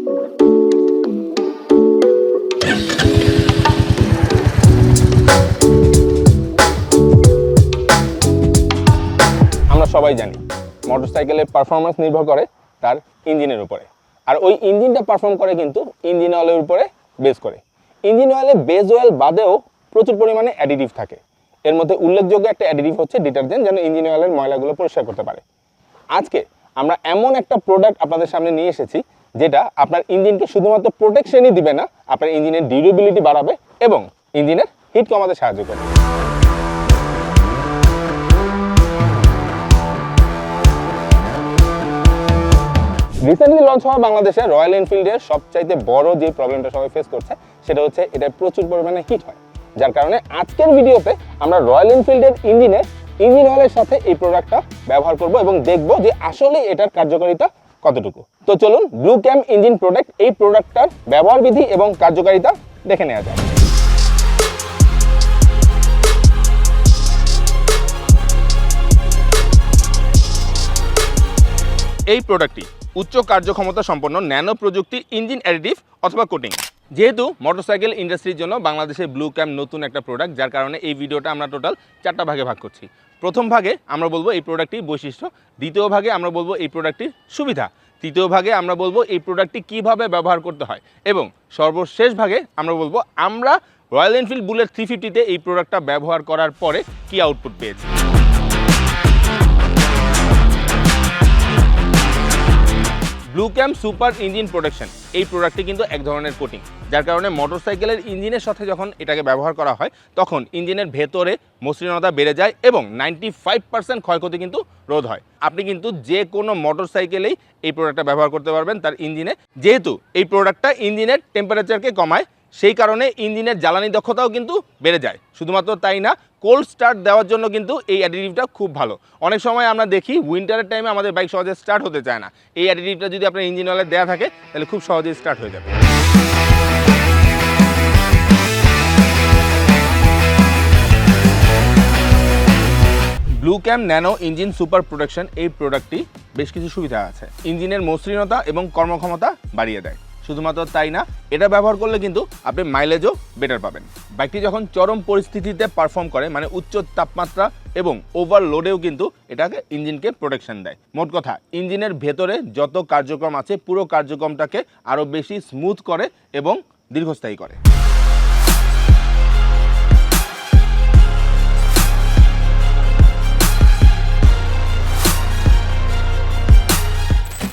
আমরা সবাই জানি মোটরসাইকেলের পারফরমেন্স নির্ভর করে তার ইঞ্জিনের উপরে। আর ওই ইঞ্জিনটা পারফর্ম করে কিন্তু ইঞ্জিন অয়েলের উপরে বেস করে। ইঞ্জিন অয়েলে বেস অয়েল বাদেও প্রচুর পরিমাণে অ্যাডিটিভ থাকে। এর মধ্যে উল্লেখযোগ্য একটা অ্যাডিটিভ হচ্ছে ডিটারজেন্ট যেন ইঞ্জিন অয়েলের ময়লাগুলো পরিষ্কার করতে পারে। আজকে আমরা এমন একটা প্রোডাক্ট আপনাদের সামনে নিয়ে এসেছি যেটা আপনার ইঞ্জিনকে শুধুমাত্র প্রোটেকশনই দিবে না, আপনার ইঞ্জিনের ডিউরেবিলিটি বাড়াবে এবং ইঞ্জিনের হিট কমাতে সাহায্য করবে। রিসেন্টলি লঞ্চ হওয়া বাংলাদেশে রয়্যাল এনফিল্ডের সবচাইতে বড় যে প্রবলেমটা সবাই ফেস করছে, সেটা হচ্ছে এটা প্রচুর পরিমাণে হিট হয়। যার কারণে আজকের ভিডিওতে আমরা রয়্যাল এনফিল্ডের ইঞ্জিনে ইঞ্জিন অয়েলের সাথে এই প্রোডাক্টটা ব্যবহার করব এবং দেখব যে আসলে এটার কার্যকারিতা কতটুকু? তো চলুন ব্লু ক্যাম্প ইঞ্জিন প্রোডাক্ট এই প্রোডাক্টটার ব্যবহার বিধি এবং কার্যকারিতা দেখে নেওয়া যায় এই প্রোডাক্টটি উচ্চ কার্যক্ষমতা সম্পন্ন ন্যানো প্রযুক্তির ইঞ্জিন অ্যাডিটিভ অথবা কোটিং যেহেতু মোটরসাইকেল ইন্ডাস্ট্রির জন্য বাংলাদেশে ব্লু ক্যাম্প নতুন একটা প্রোডাক্ট যার কারণে এই ভিডিওটা আমরা টোটাল চারটা ভাগে ভাগ করছি। প্রথম ভাগে আমরা বলব এই প্রোডাক্টটির বৈশিষ্ট্য, দ্বিতীয় ভাগে আমরা বলব এই প্রোডাক্টটির সুবিধা, তৃতীয় ভাগে আমরা বলব এই প্রোডাক্টটি কীভাবে ব্যবহার করতে হয়, এবং সর্বশেষ ভাগে আমরা বলব আমরা রয়্যাল এনফিল্ড বুলেট থ্রি ফিফটিতে এই প্রোডাক্টটা ব্যবহার করার পরে কি আউটপুট পেয়েছি। Blue Camp super engine protection এই প্রোডাক্টটি কিন্তু এক ধরনের কোটিং যার কারণে মোটরসাইকেলের ইঞ্জিনের সাথে যখন এটাকে ব্যবহার করা হয়, তখন ইঞ্জিনের ভেতরে মসৃণতা বেড়ে যায় এবং নাইনটি ফাইভ পার্সেন্ট ক্ষয়ক্ষতি কিন্তু রোধ হয়। আপনি কিন্তু যে কোনো মোটরসাইকেলেই এই প্রোডাক্টটা ব্যবহার করতে পারবেন তার ইঞ্জিনে যেহেতু এই প্রোডাক্টটা ইঞ্জিনের টেম্পারেচারকে কমায়, সেই কারণে ইঞ্জিনের জ্বালানি দক্ষতাও কিন্তু বেড়ে যায়। শুধুমাত্র তাই না কোল্ড স্টার্ট দেওয়ার জন্য কিন্তু এই অ্যাডিটিভটা খুব ভালো। অনেক সময় আমরা দেখি উইন্টারের টাইমে আমাদের বাইক সহজে স্টার্ট হতে চায় না। এই অ্যাডিটিভটা যদি আপনার ইঞ্জিন অয়েলে দেওয়া থাকে, তাহলে খুব সহজেই স্টার্ট হয়ে যাবে। Blue Cam nano engine super protection এই প্রোডাক্টটি বেশ কিছু সুবিধা আছে। ইঞ্জিনের মসৃণতা এবং কর্মক্ষমতা বাড়িয়ে দেয়। শুধুমাত্র তাই না, এটা ব্যবহার করলে কিন্তু আপনি মাইলেজও বেটার পাবেন। বাইকটি যখন চরম পরিস্থিতিতে পারফর্ম করে মানে উচ্চ তাপমাত্রা এবং ওভারলোডেও কিন্তু এটাকে ইঞ্জিনকে প্রোটেকশন দেয়। মোট কথা ইঞ্জিনের ভেতরে যত কার্যক্রম আছে, পুরো কার্যক্রমটাকে আরও বেশি স্মুথ করে এবং দীর্ঘস্থায়ী করে।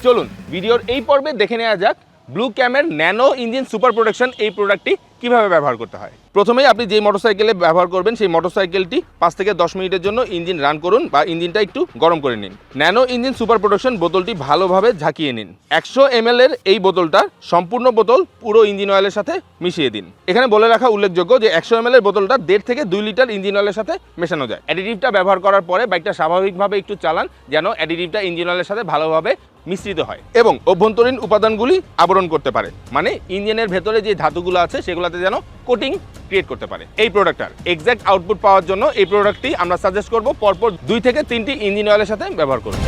চলুন ভিডিওর এই পর্বে দেখে নেওয়া যাক ব্লু ক্যামের ন্যানো ইঞ্জিন সুপার প্রোটেকশন এই প্রোডাক্টটি কীভাবে ব্যবহার করতে হয়? প্রথমেই আপনি যে মোটরসাইকেলে ব্যবহার করবেন, সেই মোটরসাইকেলটি পাঁচ থেকে দশ মিনিটের জন্য ইঞ্জিন রান করুন বা ইঞ্জিনটা একটু গরম করে নিন। ন্যানো ইঞ্জিন সুপার প্রোটেকশন বোতলটি ভালোভাবে ঝাঁকিয়ে নিন। একশো এম এর এই বোতলটা সম্পূর্ণ বোতল পুরো ইঞ্জিন অয়েলের সাথে মিশিয়ে দিন। এখানে বলে রাখা উল্লেখযোগ্য যে একশো এম এর বোতলটা দেড় থেকে দুই লিটার ইঞ্জিন অয়েলের সাথে মেশানো যায়। অ্যাডিটিভটা ব্যবহার করার পরে বাইকটা স্বাভাবিকভাবে একটু চালান, যেন অ্যাডিটিভটা ইঞ্জিন অয়েলের সাথে ভালোভাবে মিশ্রিত হয়। এবং অভ্যন্তরীণ উপাদানগুলি আবরণ করতে পারে। মানে ইঞ্জিনের ভেতরে যে ধাতুগুলো আছে, সেগুলোতে যেন কোটিং ক্রিয়েট করতে পারে। এই প্রোডাক্টটার এক্স্যাক্ট আউটপুট পাওয়ার জন্য এই প্রোডাক্টটি আমরা সাজেস্ট করব, পরপর দুই থেকে তিনটি ইঞ্জিন অয়েলের সাথে ব্যবহার করব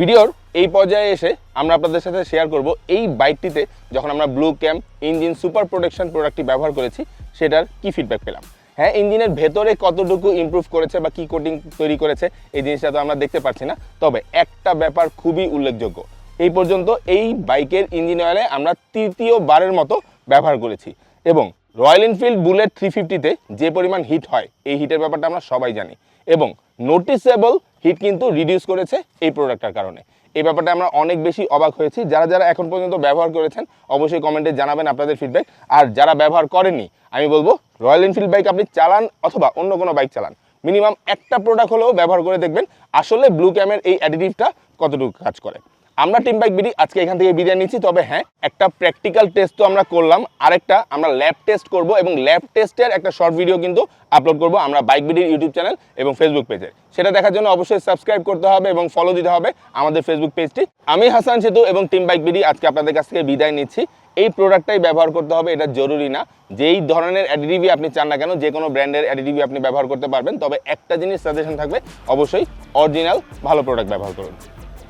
ভিডিওর এই পর্যায়ে এসে আমরা আপনাদের সাথে শেয়ার করব এই বাইকটিতে যখন আমরা Blue Camp engine super protection প্রোডাক্টটি ব্যবহার করেছি, সেটার কি ফিডব্যাক পেলাম। হ্যাঁ ইঞ্জিনের ভেতরে কতটুকু ইমপ্রুভ করেছে বা কি কোটিং তৈরি করেছে, এই জিনিসটা তো আমরা দেখতে পাচ্ছি না। তবে একটা ব্যাপার খুবই উল্লেখযোগ্য। এই পর্যন্ত এই বাইকের ইঞ্জিন অয়েলে আমরা তৃতীয় বারের মতো ব্যবহার করেছি এবং রয়্যাল এনফিল্ড বুলেট থ্রি ফিফটিতে যে পরিমাণ হিট হয়, এই হিটের ব্যাপারটা আমরা সবাই জানি এবং নোটিসেবল হিট কিন্তু রিডিউস করেছে এই প্রোডাক্টটার কারণে। এই ব্যাপারটা আমরা অনেক বেশি অবাক হয়েছি। যারা যারা এখন পর্যন্ত ব্যবহার করেছেন, অবশ্যই কমেন্টে জানাবেন আপনাদের ফিডব্যাক আর যারা ব্যবহার করেননি, আমি বলব রয়্যাল এনফিল্ড বাইক আপনি চালান অথবা অন্য কোনো বাইক চালান মিনিমাম একটা প্রোডাক্ট হলেও ব্যবহার করে দেখবেন। আসলে ব্লু ক্যামের এই অ্যাডিটিভটা কতটুকু কাজ করে। আমরা টিম বাইক বিডি আজকে এখান থেকে বিদায় নিচ্ছি। তবে হ্যাঁ একটা প্র্যাকটিক্যাল টেস্ট তো আমরা করলাম। আরেকটা আমরা ল্যাব টেস্ট করব এবং ল্যাব টেস্টের একটা শর্ট ভিডিও কিন্তু আপলোড করব আমরা বাইক বিডির ইউটিউব চ্যানেল এবং ফেসবুক পেজে সেটা দেখার জন্য অবশ্যই সাবস্ক্রাইব করতে হবে এবং ফলো দিতে হবে আমাদের ফেসবুক পেজটি আমি হাসান সেতু এবং টিম বাইক বিডি আজকে আপনাদের কাছ থেকে বিদায় নিচ্ছি। এই প্রোডাক্টটাই ব্যবহার করতে হবে, এটা জরুরি না। যেই ধরনের অ্যাডিটিভই আপনি চান না কেন, যে কোনো ব্র্যান্ডের অ্যাডিটিভই আপনি ব্যবহার করতে পারবেন। তবে একটা জিনিস সাজেশন থাকবে, অবশ্যই অরিজিনাল ভালো প্রোডাক্ট ব্যবহার করুন।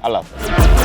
আল্লাহ হাফেজ।